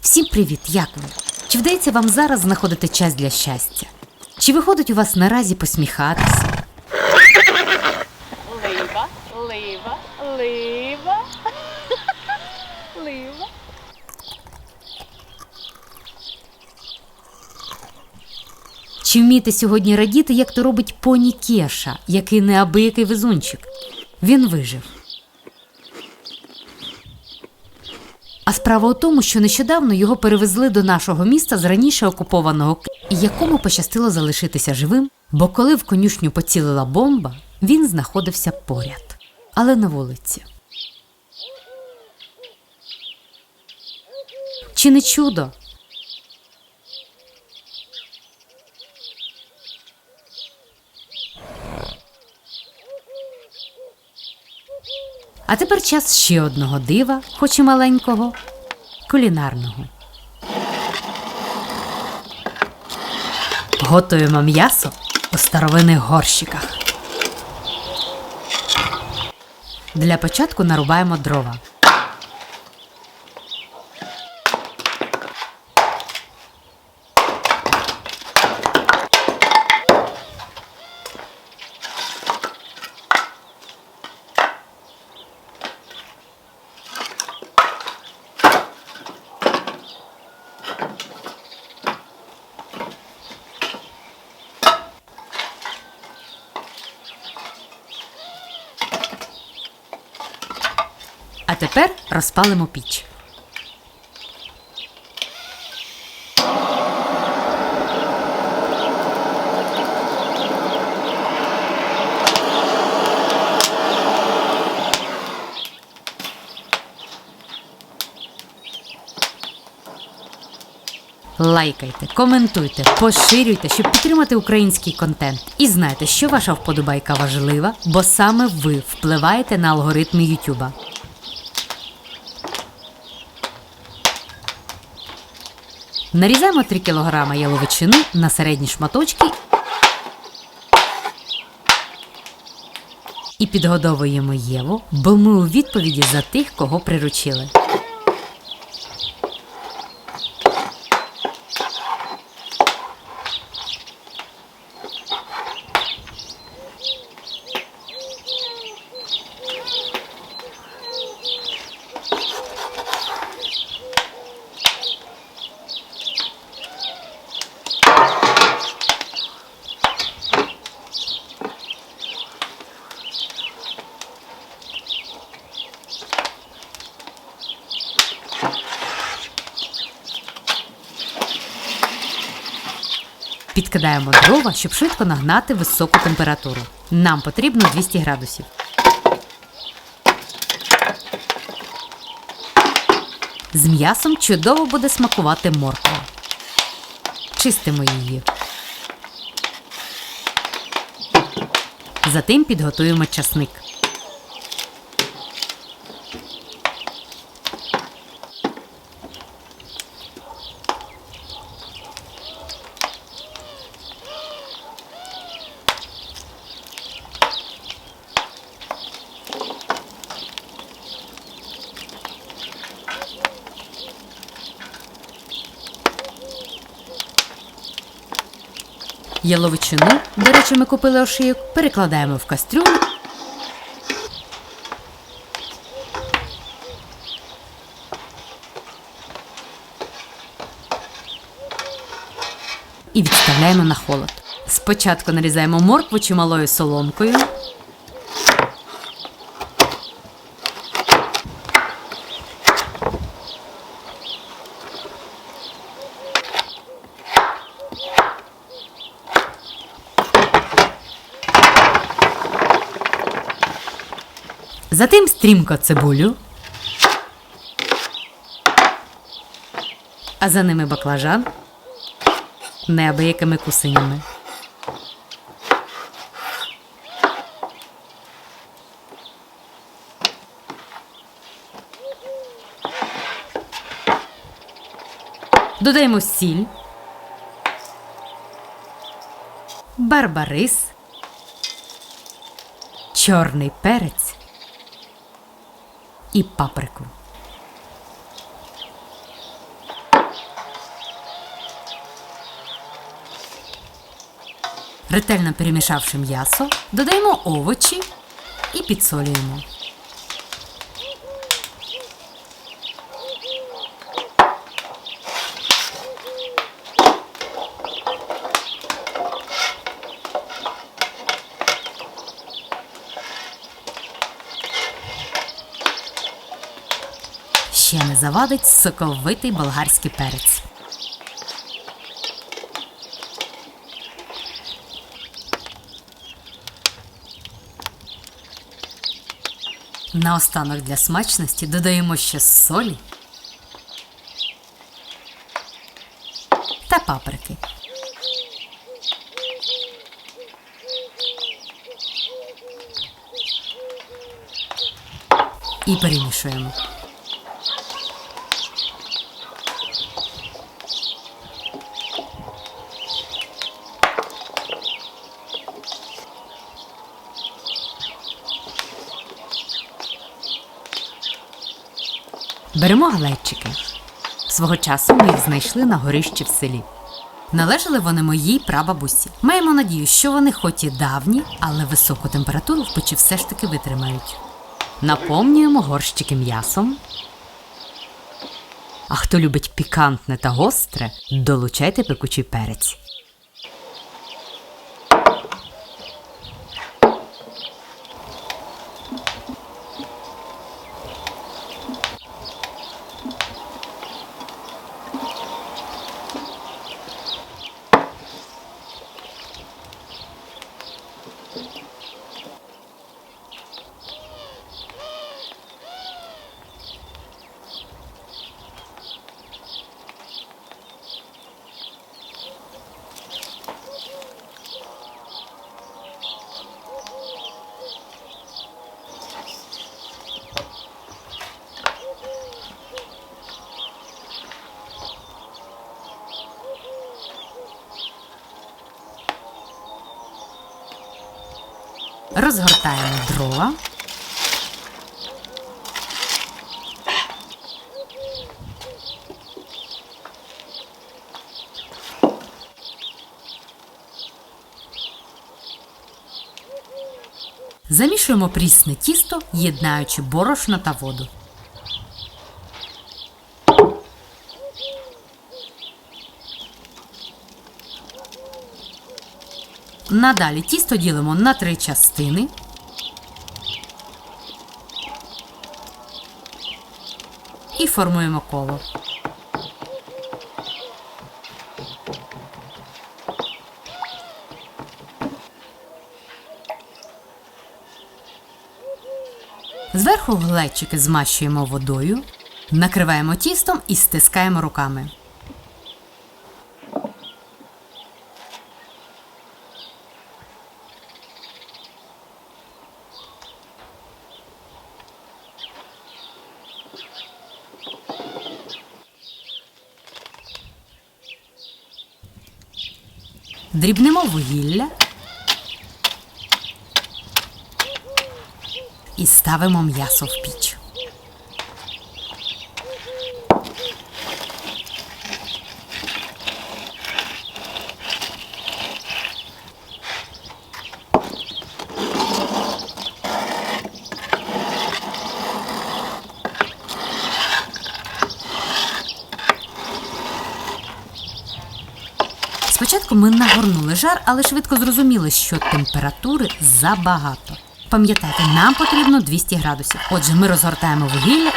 Всім привіт! Як ви? Чи вдається вам зараз знаходити час для щастя? Чи виходить у вас наразі посміхатися? Лива, лива, лива. Лива. Чи вмієте сьогодні радіти, як то робить поні Кеша, який неабиякий везунчик? Він вижив. А справа у тому, що нещодавно його перевезли до нашого міста з раніше окупованого К, якому пощастило залишитися живим, бо коли в конюшню поцілила бомба, він знаходився поряд, але на вулиці. Чи не чудо? А тепер час ще одного дива, хоч і маленького, кулінарного. Готуємо м'ясо у старовинних горщиках. Для початку нарубаємо дрова. А тепер розпалимо піч. Лайкайте, коментуйте, поширюйте, щоб підтримати український контент. І знайте, що ваша вподобайка важлива, бо саме ви впливаєте на алгоритми Ютуба. Нарізаємо 3 кг яловичини на середні шматочки і підгодовуємо Єву, бо ми у відповіді за тих, кого приручили. Підкидаємо дрова, щоб швидко нагнати високу температуру. Нам потрібно 200 градусів. З м'ясом чудово буде смакувати морква. Чистимо її. Затим підготуємо часник. Яловичину, до речі, ми купили ошийок, перекладаємо в кастрюлю. І відставляємо на холод. Спочатку нарізаємо моркву чималою соломкою. Затим стрімко цибулю. А за ними баклажан неабиякими кусинями. Додаємо сіль, барбарис, чорний перець і паприку. Ретельно перемішавши м'ясо, додаємо овочі і підсолюємо. Завадить соковитий болгарський перець. Наостанок для смачності додаємо ще солі та паприки. І перемішуємо. Беремо глечики. Свого часу ми їх знайшли на горищі в селі. Належали вони моїй прабабусі. Маємо надію, що вони хоч і давні, але високу температуру в печі все ж таки витримають. Наповнюємо горщики м'ясом. А хто любить пікантне та гостре, долучайте пекучий перець. Розгортаємо дрова. Замішуємо прісне тісто, єднаючи борошно та воду. Надалі тісто ділимо на три частини. І формуємо коло. Зверху глечики змащуємо водою, накриваємо тістом і стискаємо руками. Дрібнемо вугілля і ставимо м'ясо в піч. Спочатку ми нагорнули жар, але швидко зрозуміли, що температури забагато. Пам'ятайте, нам потрібно 200 градусів. Отже, ми розгортаємо вугілля.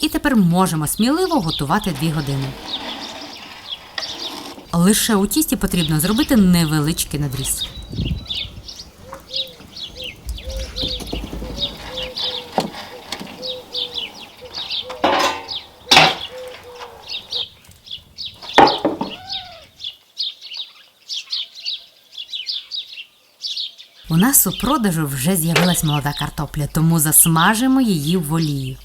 І тепер можемо сміливо готувати 2 години. Лише у тісті потрібно зробити невеличкий надріз. У нас у продажу вже з'явилась молода картопля, тому засмажимо її в олії.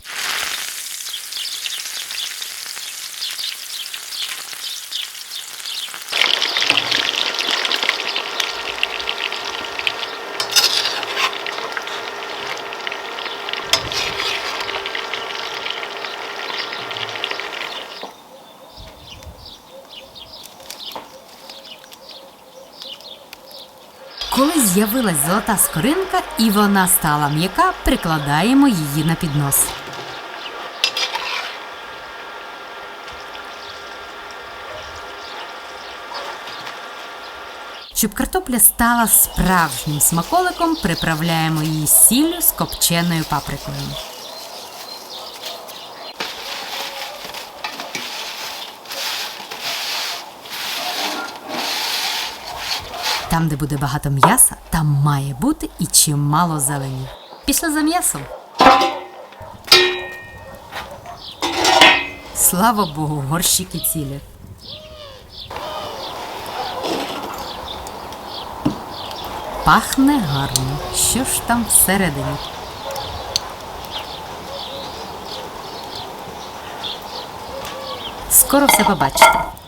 Коли з'явилась золота скоринка і вона стала м'яка, прикладаємо її на піднос. Щоб картопля стала справжнім смаколиком, приправляємо її сіллю з копченою паприкою. Там, де буде багато м'яса, там має бути і чимало зелені. Пішли за м'ясом. Слава Богу, горщики цілі. Пахне гарно. Що ж там всередині? Скоро все побачите.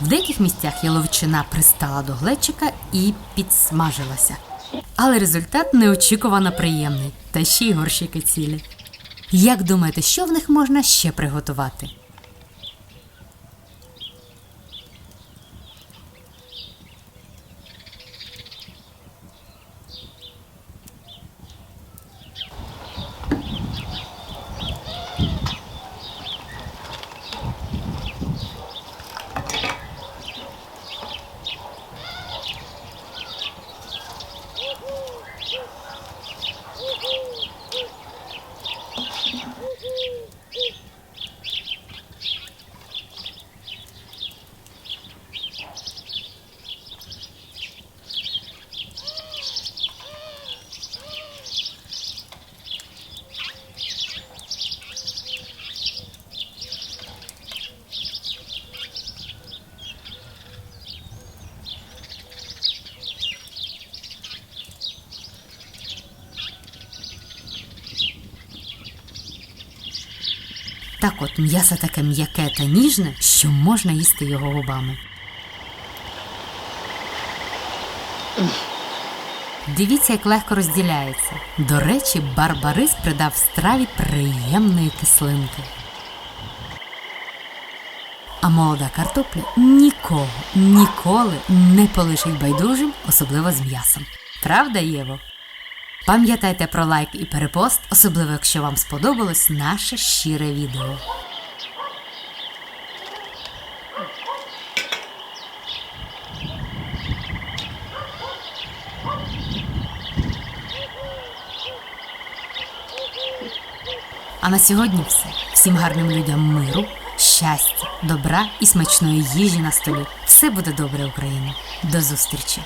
В деяких місцях яловичина пристала до глечика і підсмажилася. Але результат неочікувано приємний, та ще й горщики цілі. Як думаєте, що в них можна ще приготувати? Так от м'ясо таке м'яке та ніжне, що можна їсти його губами. Дивіться, як легко розділяється. До речі, барбарис придав страві приємної кислинки. А молода картопля нікого ніколи не полишить байдужим, особливо з м'ясом. Правда, Єво? Пам'ятайте про лайк і перепост, особливо якщо вам сподобалось наше щире відео. А на сьогодні все. Всім гарним людям миру, щастя, добра і смачної їжі на столі. Все буде добре, Україна. До зустрічі!